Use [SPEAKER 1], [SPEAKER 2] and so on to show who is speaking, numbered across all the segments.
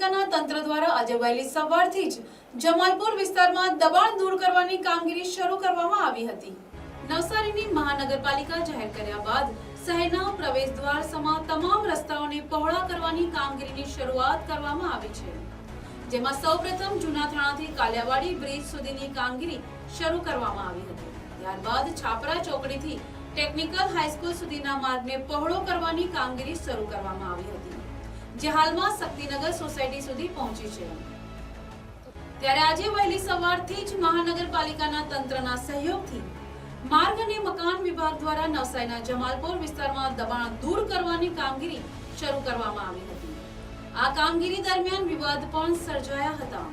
[SPEAKER 1] નગરપાલિકાના તંત્ર દ્વારા આજે વહેલી સવારથી જ જમાલપુર વિસ્તારમાં દબાણ દૂર કરવાની કામગીરી શરૂ કરવામાં આવી હતી. નવસારીની મહાનગરપાલિકા જાહેર કર્યા બાદ શહેરના પ્રવેશ દ્વાર સમા તમામ રસ્તાઓને પહોળા કરવાની કામગીરીની શરૂઆત કરવામાં આવી છે. જેમાં સૌપ્રથમ જૂના થાણાથી કાલિયાવાડી બ્રિજ સુધીની કામગીરી શરૂ કરવામાં આવી હતી. ત્યારબાદ છાપરા ચોકડીથી ટેકનિકલ હાઈસ્કૂલ સુધીના માર્ગને પહોળો કરવાની કામગીરી શરૂ કરવામાં આવી હતી. જે હાલમાં શક્તિનગર સોસાયટી સુધી પહોંચી છે. ત્યારે આજે વહેલી સવારથી જ મહાનગરપાલિકાના તંત્રના સહયોગથી માર્ગ અને મકાન વિભાગ દ્વારા નવસારીના જમાલપુર વિસ્તારમાં દબાણ દૂર કરવાની કામગીરી શરૂ કરવામાં આવી હતી. આ કામગીરી દરમિયાન વિવાદ પણ સર્જાયા હતા.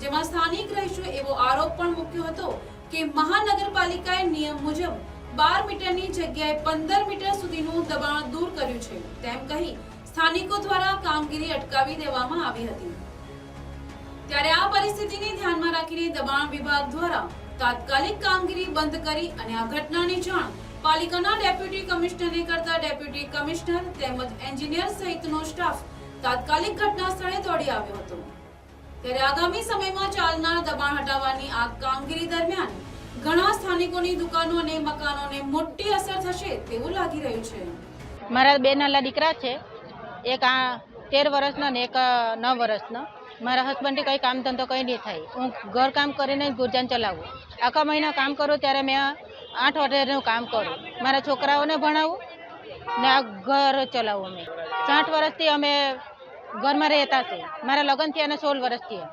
[SPEAKER 1] જેમાં સ્થાનિક રહીશોએ એવો આરોપ પણ મૂક્યો હતો કે મહાનગરપાલિકાએ નિયમ મુજબ બાર મીટરની જગ્યાએ પંદર મીટર સુધીનું દબાણ દૂર કર્યું છે. તેમ કહી સ્થાનિકો દ્વારા કામગીરી અટકાવી દેવામાં આવી હતી. ત્યારે આ પરિસ્થિતિને ધ્યાનમાં રાખીને દબાણ વિભાગ દ્વારા તાત્કાલિક કામગીરી બંધ કરી અને આ ઘટનાની જાણ પાલિકાના ડેપ્યુટી કમિશનરને કરતા ડેપ્યુટી કમિશનર તેમજ એન્જિનિયર સહિતનો સ્ટાફ તાત્કાલિક ઘટના સ્થળે દોડી આવ્યો હતો. ત્યારે આગામી સમયમાં ચાલનાર દબાણ હટાવવાની આ કામગીરી દરમિયાન ઘણા સ્થાનિકોની દુકાનો અને મકાનોને મોટી અસર થશે તેવું લાગી રહ્યું છે.
[SPEAKER 2] મારા બે નાના દીકરા છે. એક આ તેર વર્ષનો ને એક નવ વર્ષનો. મારા હસબન્ડે કંઈ કામ ધંધો કંઈ નહીં થાય. હું ઘર કામ કરીને જ ગુજરાન ચલાવું. આખા મહિના કામ કરું ત્યારે મેં આઠ વર્ષનું કામ કરું. મારા છોકરાઓને ભણાવું ને આ ઘર ચલાવું અમે. સાઠ વર્ષથી અમે ઘરમાં રહેતા છીએ. મારા લગ્ન થયા અને સોળ વર્ષ થયા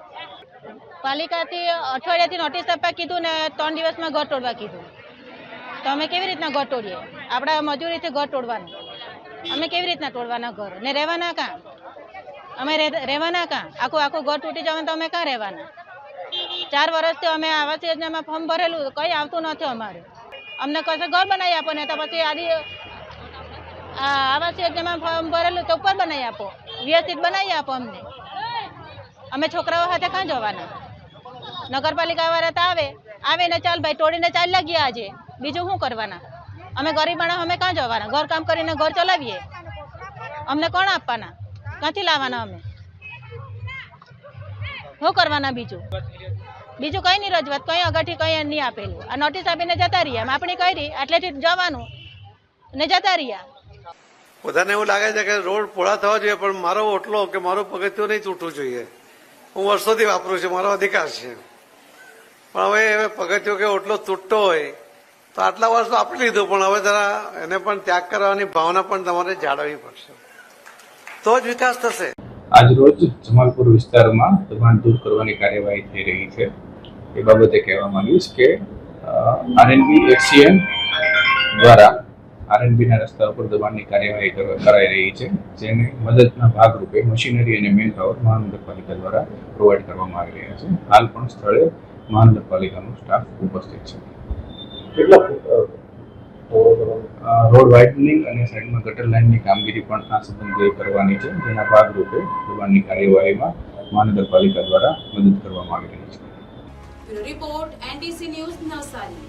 [SPEAKER 2] પાલિકાથી અઠવાડિયાથી નોટિસ આપવા કીધું ને ત્રણ દિવસમાં ઘર તોડવા કીધું. તો અમે કેવી રીતના ઘર તોડીએ? આપણા મજૂરીથી ઘર તોડવાનું. અમે કેવી રીતના તોડવાના ઘર? ને રહેવાના કાં? અમે રહે- રહેવાના કાં? આખું આખું ઘર તૂટી જવાનું તો અમે કાં રહેવાના? ચાર વર્ષથી અમે આવાસ યોજનામાં ફોર્મ ભરેલું. કંઈ આવતું નથી અમારે. અમને કશે ઘર બનાવી આપો ને તો પછી આદિ આવાસ યોજનામાં ફોર્મ ભરેલું તો ઉપર બનાવી આપો. વ્યવસ્થિત બનાવી આપો અમને. અમે છોકરાઓ સાથે કાં જવાના? નગરપાલિકા વાળા તો આવે. આવે ને ચાલ ભાઈ, તોડીને ચાલ ગયા આજે. બીજું શું કરવાના? અમે ગરીબ માણસ, અમે ક્યાં જવાના? ઘર કામ કરીને ઘર ચલાવીએ? અમને કોણ આપવાના? ક્યાંથી લાવવાના અમે? શું કરવાના બીજું? બીજું કંઈ નહીં રજૂઆત, કંઈ અગાઠી કંઈ નહીં આપેલું. આ નોટિસ આપીને જતા રહ્યા. આપણી કરી એટલેથી જવાનું. ને જતા રહ્યા.
[SPEAKER 3] બધાને એવું લાગે છે કે રોડ પોળા થવા જોઈએ, પણ મારો ઓટલો કે મારું પગથિયું નહીં તૂટવું જોઈએ. હું વર્ષોથી વાપરું છું, મારો અધિકાર છે. પણ હવે હવે પગથિયો કે ઓટલો તૂટતો હોય તો આટલા વર્ષ તો આપી લીધું, પણ હવે જરા એને પણ ત્યાગ કરવાની ભાવના પણ તમારે જાળવવી પડશે. તો જ વિકાસ થશે.
[SPEAKER 4] આજરોજ જમાલપુર વિસ્તારમાં દબાણ દૂર કરવાની કાર્યવાહી થઈ રહી છે. એ બાબતે કહેવા માંગીશ કે આરએનબી એક્સીએમ દ્વારા આરએનબીના રસ્તા ઉપર દબાણની કાર્યવાહી કરાઈ રહી છે, જેને મદદના ભાગરૂપે મશીનરી અને મેન પાવર મહાનગરપાલિકા દ્વારા પ્રોવાઈડ કરવામાં આવી રહ્યા છે. હાલ પણ સ્થળે મહાનગરપાલિકાનો સ્ટાફ ઉપસ્થિત છે. અ, રોડ વાઇડનિંગ અને સાઈડમાં ગટર લાઇનની કામગીરી પણ આ સંબંધે કરવાની છે જેના ભાગરૂપે દબાણની કાર્યવાહીમાં મહાનગરપાલિકા દ્વારા મદદ કરવામાં આવી રહી છે.
[SPEAKER 1] Report NDC news Navsari.